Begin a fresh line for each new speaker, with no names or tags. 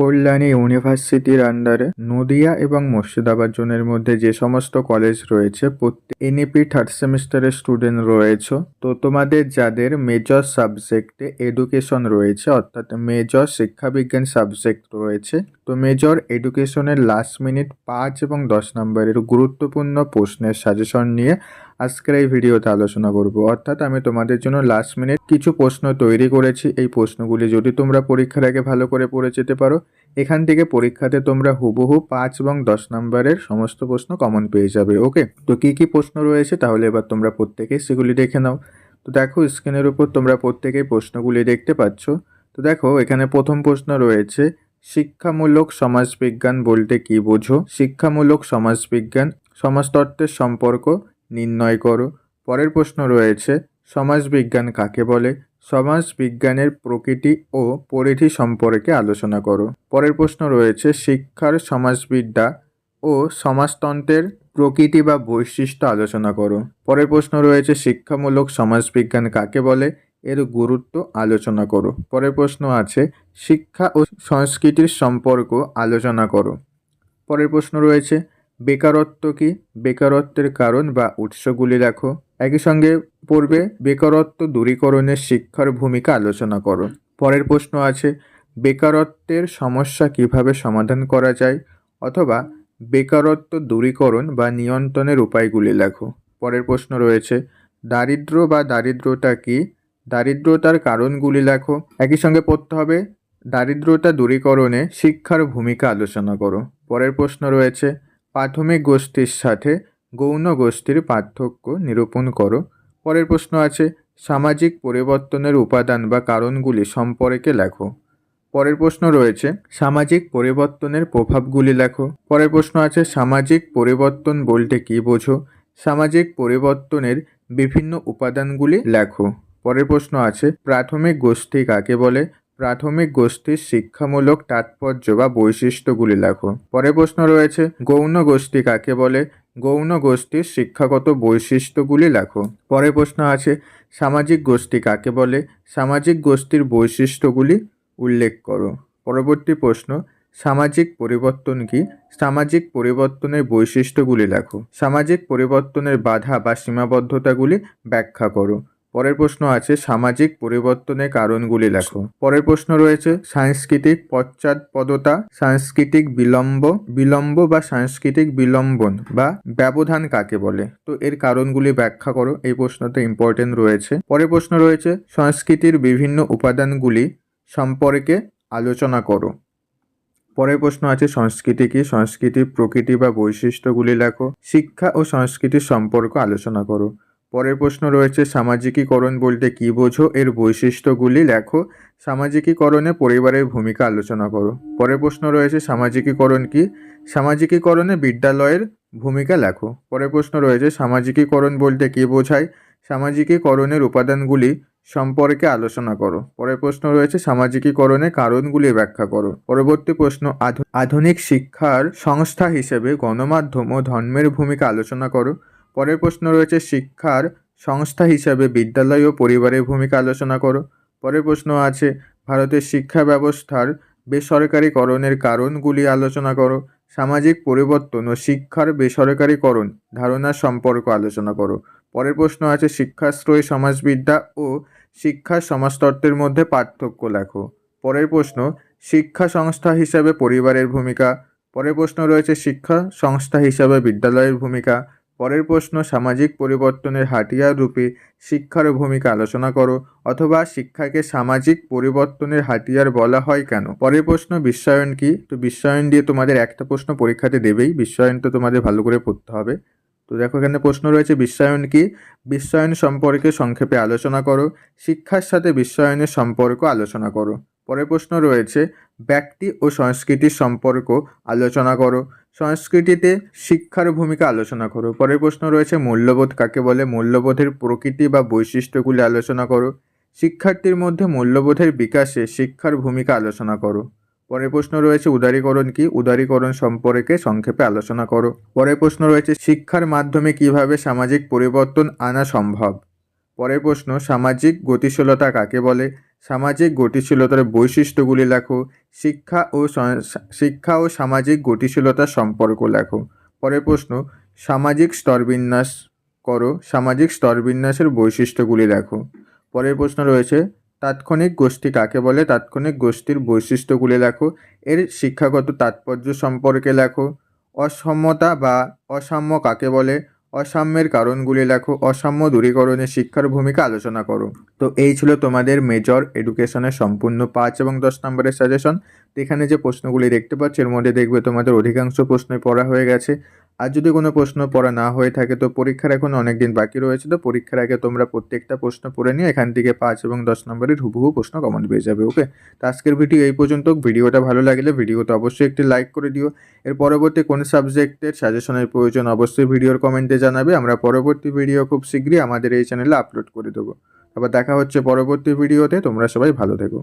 কল্যাণী ইউনিভার্সিটির আন্ডারে নদিয়া এবং মুর্শিদাবাদ জোনের মধ্যে যে সমস্ত কলেজ রয়েছে, প্রত্যেক এনইপি থার্ড সেমিস্টারের স্টুডেন্ট রয়েছে। তো তোমাদের যাদের মেজর সাবজেক্টে এডুকেশন রয়েছে, অর্থাৎ মেজর শিক্ষাবিজ্ঞান সাবজেক্ট রয়েছে, তো মেজর এডুকেশনের লাস্ট মিনিট পাঁচ এবং দশ নম্বরের গুরুত্বপূর্ণ প্রশ্নের সাজেশন নিয়ে আজকের এই ভিডিওতে আলোচনা করব। অর্থাৎ আমি তোমাদের জন্য লাস্ট মিনিট কিছু প্রশ্ন তৈরি করেছি। এই প্রশ্নগুলি যদি তোমরা পরীক্ষার আগে ভালো করে পড়ে যেতে পারো, এখান থেকে পরীক্ষাতে তোমরা হুবহু পাঁচ এবং দশ নম্বরের সমস্ত প্রশ্ন কমন পেয়ে যাবে ওকে তো কী কী প্রশ্ন রয়েছে তাহলে এবার তোমরা প্রত্যেকেই সেগুলি দেখে নাও। তো দেখো স্ক্রিনের উপর তোমরা প্রত্যেকেই প্রশ্নগুলি দেখতে পাচ্ছ। তো দেখো, এখানে প্রথম প্রশ্ন রয়েছে, শিক্ষামূলক সমাজবিজ্ঞান বলতে কি বোঝো? শিক্ষামূলক সমাজবিজ্ঞান সমাজতত্ত্বের সম্পর্ক নির্ণয় করো। পরের প্রশ্ন রয়েছে, সমাজবিজ্ঞান কাকে বলে? সমাজবিজ্ঞানের প্রকৃতি ও পরিধি সম্পর্কে আলোচনা করো। পরের প্রশ্ন রয়েছে, শিক্ষার সমাজবিদ্যা ও সমাজতন্ত্রের প্রকৃতি বা বৈশিষ্ট্য আলোচনা করো। পরের প্রশ্ন রয়েছে, শিক্ষামূলক সমাজবিজ্ঞান কাকে বলে? এর গুরুত্ব আলোচনা করো। পরের প্রশ্ন আছে, শিক্ষা ও সংস্কৃতির সম্পর্ক আলোচনা করো। পরের প্রশ্ন রয়েছে বেকারত্ব কি? বেকারত্বের কারণ বা উৎসগুলি লেখো একই সঙ্গে পড়বে বেকারত্ব দূরীকরণের শিক্ষার ভূমিকা আলোচনা করো। পরের প্রশ্ন আছে, বেকারত্বের সমস্যা কীভাবে সমাধান করা যায়? অথবা বেকারত্ব দূরীকরণ বা নিয়ন্ত্রণের উপায়গুলি লেখো। পরের প্রশ্ন রয়েছে, দারিদ্র বা দারিদ্রতা কি? দারিদ্রতার কারণগুলি লেখো। একই সঙ্গে পড়তে হবে, দারিদ্রতা দূরীকরণে শিক্ষার ভূমিকা আলোচনা করো। পরের প্রশ্ন রয়েছে প্রাথমিক গোষ্ঠীর সাথে গৌণ গোষ্ঠীর পার্থক্য নিরূপণ করো। পরের প্রশ্ন আছে, সামাজিক পরিবর্তনের উপাদান বা কারণগুলি সম্পর্কে লেখো। পরের প্রশ্ন রয়েছে, সামাজিক পরিবর্তনের প্রভাবগুলি লেখো। পরের প্রশ্ন আছে, সামাজিক পরিবর্তন বলতে কী বোঝো? সামাজিক পরিবর্তনের বিভিন্ন উপাদানগুলি লেখো। পরের প্রশ্ন আছে, প্রাথমিক গোষ্ঠী কাকে বলে? প্রাথমিক গোষ্ঠীর শিক্ষামূলক তাৎপর্য বা বৈশিষ্ট্যগুলি লেখো। পরে প্রশ্ন রয়েছে, গৌণ গোষ্ঠী কাকে বলে? গৌণ গোষ্ঠীর শিক্ষাগত বৈশিষ্ট্যগুলি লেখো। পরে প্রশ্ন আছে, সামাজিক গোষ্ঠী কাকে বলে? সামাজিক গোষ্ঠীর বৈশিষ্ট্যগুলি উল্লেখ করো। পরবর্তী প্রশ্ন, সামাজিক পরিবর্তন কি? সামাজিক পরিবর্তনের বৈশিষ্ট্যগুলি লেখো। সামাজিক পরিবর্তনের বাধা বা সীমাবদ্ধতাগুলি ব্যাখ্যা করো। পরের প্রশ্ন আছে, সামাজিক পরিবর্তনের কারণগুলি লেখো। পরের প্রশ্ন রয়েছে, সাংস্কৃতিক পশ্চাৎপদতা, সাংস্কৃতিক বিলম্ব বিলম্ব বা সাংস্কৃতিক বিলম্বন বা ব্যবধান কাকে বলে? তো এর কারণগুলি ব্যাখ্যা করো, এই প্রশ্নটা ইম্পর্টেন্ট রয়েছে। পরের প্রশ্ন রয়েছে, সংস্কৃতির বিভিন্ন উপাদানগুলি সম্পর্কে আলোচনা করো। পরের প্রশ্ন আছে, সংস্কৃতি কি? সংস্কৃতির প্রকৃতি বা বৈশিষ্ট্যগুলি লেখো। শিক্ষা ও সংস্কৃতির সম্পর্ক আলোচনা করো। পরের প্রশ্ন রয়েছে, সামাজিকীকরণ বলতে কী বোঝো? এর বৈশিষ্ট্যগুলি লেখো। সামাজিকীকরণে পরিবারের ভূমিকা আলোচনা করো। পরের প্রশ্ন রয়েছে, সামাজিকীকরণ কি? সামাজিকীকরণে বিদ্যালয়ের ভূমিকা লেখো। পরের প্রশ্ন রয়েছে, সামাজিকীকরণ বলতে কী বোঝায়? সামাজিকীকরণের উপাদানগুলি সম্পর্কে আলোচনা করো। পরের প্রশ্ন রয়েছে সামাজিকীকরণের কারণগুলি ব্যাখ্যা করো। পরবর্তী প্রশ্ন, আধু- আধুনিক শিক্ষার সংস্থা হিসেবে গণমাধ্যম ও ধর্মের ভূমিকা আলোচনা করো। পরের প্রশ্ন রয়েছে, শিক্ষার সংস্থা হিসাবে বিদ্যালয় ও পরিবারের ভূমিকা আলোচনা করো। পরের প্রশ্ন আছে, ভারতের শিক্ষা ব্যবস্থার বেসরকারীকরণের কারণগুলি আলোচনা করো। সামাজিক পরিবর্তন ও শিক্ষার বেসরকারীকরণ ধারণার সম্পর্ক আলোচনা করো। পরের প্রশ্ন আছে, শিক্ষাশ্রয়ী, সমাজবিদ্যা ও শিক্ষা সমাজতত্ত্বের মধ্যে পার্থক্য লেখো। পরের প্রশ্ন, শিক্ষা সংস্থা হিসাবে পরিবারের ভূমিকা। পরের প্রশ্ন রয়েছে, শিক্ষা সংস্থা হিসাবে বিদ্যালয়ের ভূমিকা। পরের প্রশ্ন, সামাজিক পরিবর্তনের হাতিয়ার রূপে শিক্ষার ভূমিকা আলোচনা করো অথবা শিক্ষাকে সামাজিক পরিবর্তনের হাতিয়ার বলা হয় কেন? পরের প্রশ্ন, বিশ্বায়ন কি? তো বিশ্বায়ন দিয়ে তোমাদের একটা প্রশ্ন পরীক্ষাতে দেবেই। বিশ্বায়ন তো তোমাদের ভালো করে পড়তে হবে। তো দেখো এখানে প্রশ্ন রয়েছে, বিশ্বায়ন কি? বিশ্বায়ন সম্পর্কে সংক্ষেপে আলোচনা করো। শিক্ষার সাথে বিশ্বায়নের সম্পর্ক আলোচনা করো। পরের প্রশ্ন রয়েছে, ব্যক্তি ও সংস্কৃতির সম্পর্ক আলোচনা করো। সংস্কৃতিতে শিক্ষার ভূমিকা আলোচনা করো। পরের প্রশ্ন রয়েছে, মূল্যবোধ কাকে বলে? মূল্যবোধের প্রকৃতি বা বৈশিষ্ট্যগুলি আলোচনা করো। শিক্ষার্থীর মধ্যে মূল্যবোধের বিকাশে শিক্ষার ভূমিকা আলোচনা করো। পরের প্রশ্ন রয়েছে, উদারীকরণ কি? উদারীকরণ সম্পর্কে সংক্ষেপে আলোচনা করো। পরের প্রশ্ন রয়েছে, শিক্ষার মাধ্যমে কীভাবে সামাজিক পরিবর্তন আনা সম্ভব? পরের প্রশ্ন, সামাজিক গতিশীলতা কাকে বলে? সামাজিক গতিশীলতার বৈশিষ্ট্যগুলি লেখো। শিক্ষা ও শিক্ষা ও সামাজিক গতিশীলতার সম্পর্ক লেখো। পরের প্রশ্ন, সামাজিক স্তরবিন্যাস করো। সামাজিক স্তরবিন্যাসের বৈশিষ্ট্যগুলি লেখো। পরের প্রশ্ন রয়েছে, তাৎক্ষণিক গোষ্ঠী কাকে বলে? তাৎক্ষণিক গোষ্ঠীর বৈশিষ্ট্যগুলি লেখো। এর শিক্ষাগত তাৎপর্য সম্পর্কে লেখো। অসমতা বা অসাম্য কাকে বলে? অসাম্যের কারণগুলি লেখো, অসাম্য দূরীকরণে শিক্ষার ভূমিকা আলোচনা করো। তো এই ছিল তোমাদের মেজর এডুকেশনের সম্পূর্ণ পাঁচ এবং দশ নম্বরের সাজেশন এখানে যে প্রশ্নগুলি দেখতে পাচ্ছ, এর মধ্যে দেখবে তোমাদের অধিকাংশ প্রশ্নই পড়া হয়ে গেছে। আর যদি কোনো প্রশ্ন পড়া না হয়ে থাকে, তো পরীক্ষার এখন অনেক দিন বাকি রয়েছে, তো পরীক্ষার আগে তোমরা প্রত্যেকটা প্রশ্ন পড়ে নিয়ে এখান থেকে পাঁচ এবং দশ নম্বরের হুবহু প্রশ্ন কমন পেয়ে যাবে ওকে তো আজকের ভিডিও এই পর্যন্ত ভিডিওটা ভালো লাগলে ভিডিওতে অবশ্যই একটি লাইক করে দিও। এর পরবর্তী কোন সাবজেক্টের সাজেশনের প্রয়োজন, অবশ্যই ভিডিওর কমেন্টে জানাবে, আমরা পরবর্তী ভিডিও খুব শীঘ্রই আমাদের এই চ্যানেলে আপলোড করে দেবো। আবার দেখা হচ্ছে পরবর্তী ভিডিওতে তোমরা সবাই ভালো থেকো।